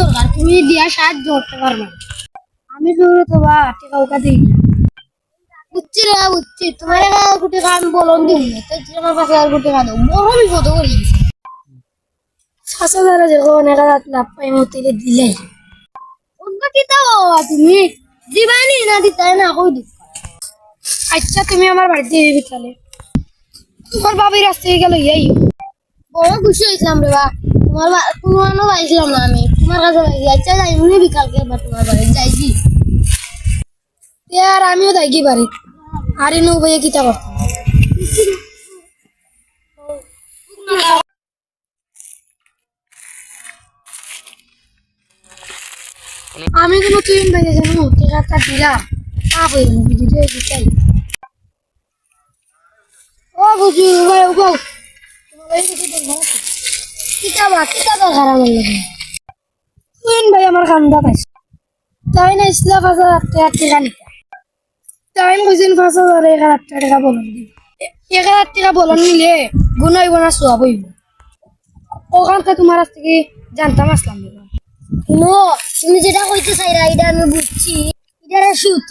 দরকার, তুমি দিয়া সাহায্য করতে পারবে। আমি জরুরি তো বা দিই বুঝছি রে বুঝছি তোমার গুটে কান বলন দিই না। তো তুমি আমার পাশে আর গুটে কান বড় বিপদ করে হাজার যখন এক হাজার লাভ পাই মতে দিলে। অন্য কি তাও তুমি দিবানি না দিতাই না, কই দিব? আচ্ছা তুমি আমার বাড়িতে দিবি তাহলে। তোমার বাবির রাস্তায় গেল, এই। বড় খুশি হয়েছিলাম রে বা। তোমার তোমার পাইছিলাম না আমি। তোমার কাছে আচ্ছা যাই, মনে বিকালকে এবার তোমার বাড়ি যাইছি তে আর আমিও যাই বাড়ি। আর নৌ ভাইয়া কিতা করতাম আমি কোনো তুই ভাইয়া জানো? টিকাটা দিলাম। আ কই ভিডিও দিতাই ও, বুঝি ভাই ও বউ তোমার কিতা বা কিতা আমার কান্দা পাইছ। তাই না ইসলা পাঁচ হাজার টাকা টাকা নিতা তাই কইছেন পাঁচ হাজার এক হাজার টাকা বলন দিই এক হাজার টাকা বলন নিলে না সোয়াব হইব ওখানটা তোমার কাছ থেকে জানতাম আসলাম নো তুমি যেটা কইতে চাইরা এটা আমি বুঝছি এটা সুদ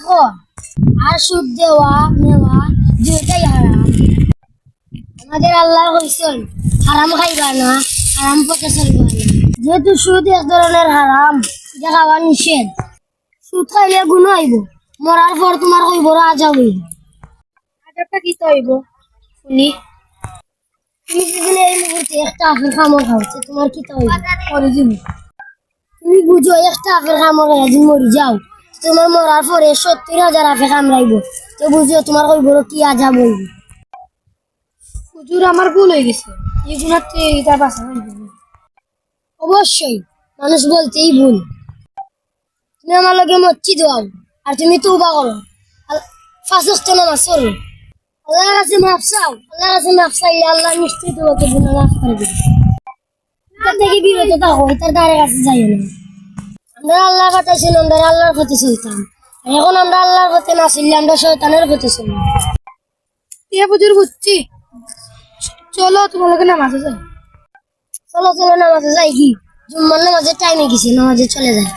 আর সুদ দেওয়া নেওয়া দুটাই হারাম আমাদের আল্লাহ কইছেন হারাম খাইবা না হারাম পথে চলবা। যেহেতু সুদ এক ধরনের হারাম খাওয়া নিষেধ সুদ খাইলে গুণ হইব। মরার পর তোমার কইব রাজা হইব। রাজাটা কি হইব? শুনি। তুমি যদি এই মুহূর্তে একটা আপেল খামর খাওয়াচ্ছে তোমার কি হইব? করে দিব তুমি বুঝো একটা আপেল খামর খাই যদি মরি যাও। তোমার মরার পরে সত্তর হাজার আপেল কামড়াইব। তো বুঝো তোমার কইব কি আজাব হইব হুজুর আমার ভুল হয়ে গেছে। এই গুণার থেকে এটা বাঁচা অবশ্যই, মানুষ বলতেই ভুল। তুমি আমার লগে মচ্ছি দাও আর তুমি তৌবা করো। ফাঁসস্ত নামাজ পড়ো। আল্লাহর কাছে মাফ চাও, আল্লাহর কাছে মাফ আল্লাহ নিশ্চয়ই তোমাকে গুণা মাফ করে দেবে। তার থেকে বিরত থাকো তার দ্বারের কাছে না। আমরা আল্লাহর কথা ছিল আমরা আল্লাহর পথে চলতাম। এখন আমরা আল্লাহর পথে না চললে আমরা শয়তানের এ বুঝুর বুঝছি। চলো তোমাকে নামাজে যাই। চলো চলো নামাজে যাই কি? জুম্মার নামাজের টাইমে গেছি নামাজে চলে যায়